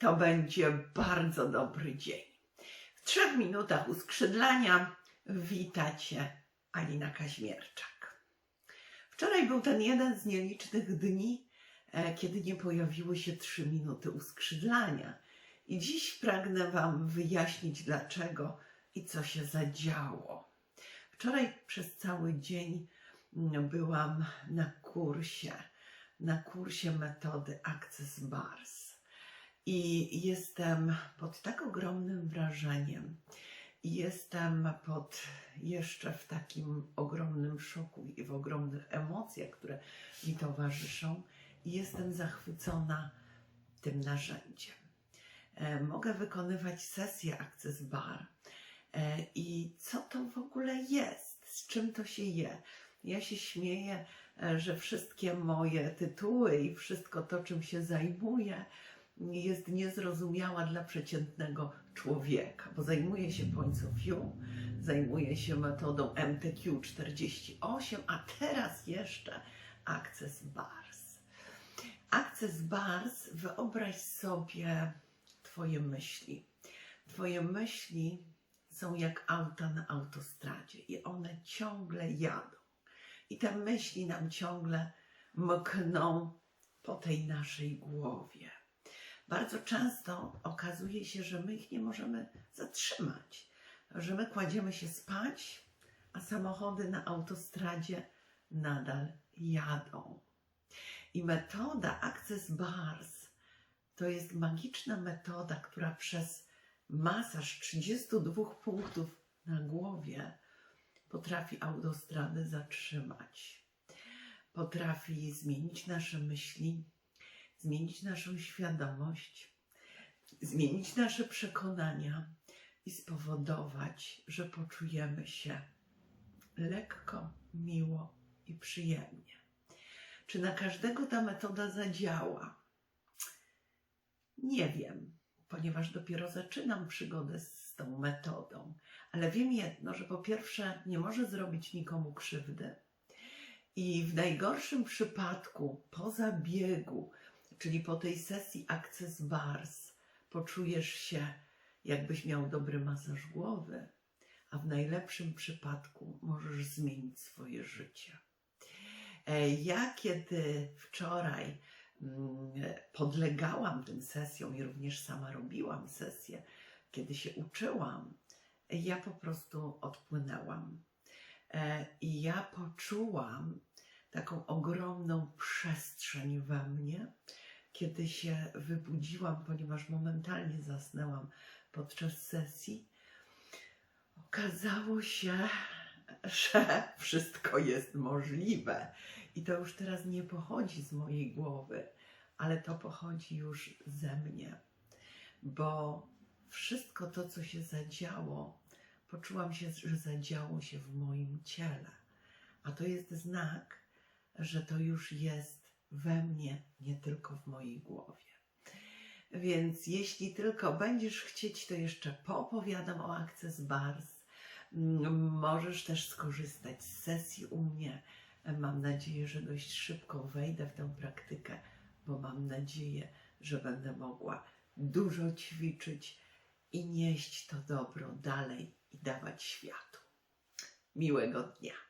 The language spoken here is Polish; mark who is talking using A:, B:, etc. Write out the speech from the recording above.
A: to będzie bardzo dobry dzień. W trzech minutach uskrzydlania witacie Alina Kaźmierczak. Wczoraj był ten jeden z nielicznych dni, e, kiedy nie pojawiły się trzy minuty uskrzydlania. I dziś pragnę Wam wyjaśnić dlaczego i co się zadziało. Wczoraj przez cały dzień mm, byłam na kursie, na kursie metody Access Bars. I jestem pod tak ogromnym wrażeniem, jestem pod jeszcze w takim ogromnym szoku i w ogromnych emocjach, które mi towarzyszą, jestem zachwycona tym narzędziem. E, Mogę wykonywać sesję Access Bar. E, I co to w ogóle jest? Z czym to się je? Ja się śmieję, e, że wszystkie moje tytuły i wszystko to, czym się zajmuję, jest niezrozumiała dla przeciętnego człowieka, bo zajmuję się Points of View, zajmuję się metodą MTQ 48, a teraz jeszcze Access Bars. Access Bars, wyobraź sobie Twoje myśli. Twoje myśli są jak auta na autostradzie i one ciągle jadą. I te myśli nam ciągle mkną po tej naszej głowie. Bardzo często okazuje się, że my ich nie możemy zatrzymać, że my kładziemy się spać, a samochody na autostradzie nadal jadą. I metoda Access Bars to jest magiczna metoda, która przez masaż 32 punktów na głowie potrafi autostradę zatrzymać. Potrafi zmienić nasze myśli, zmienić naszą świadomość, zmienić nasze przekonania i spowodować, że poczujemy się lekko, miło i przyjemnie. Czy na każdego ta metoda zadziała? Nie wiem, ponieważ dopiero zaczynam przygodę z tą metodą, ale wiem jedno, że po pierwsze nie może zrobić nikomu krzywdy. I w najgorszym przypadku, po zabiegu, czyli po tej sesji Access Bars, poczujesz się, jakbyś miał dobry masaż głowy, a w najlepszym przypadku możesz zmienić swoje życie. E, Ja, kiedy wczoraj mm, podlegałam tym sesjom i również sama robiłam sesję, kiedy się uczyłam, ja po prostu odpłynęłam. E, I ja poczułam taką ogromną przestrzeń we mnie, kiedy się wybudziłam, ponieważ momentalnie zasnęłam podczas sesji. Okazało się, że wszystko jest możliwe. I to już teraz nie pochodzi z mojej głowy, ale to pochodzi już ze mnie, bo wszystko to, co się zadziało, poczułam się, że zadziało się w moim ciele. A to jest znak, że to już jest we mnie, nie tylko w mojej głowie. Więc jeśli tylko będziesz chcieć, to jeszcze poopowiadam o Access Bars. Mm, Możesz też skorzystać z sesji u mnie. Mam nadzieję, że dość szybko wejdę w tę praktykę, bo mam nadzieję, że będę mogła dużo ćwiczyć i nieść to dobro dalej i dawać światu. Miłego dnia.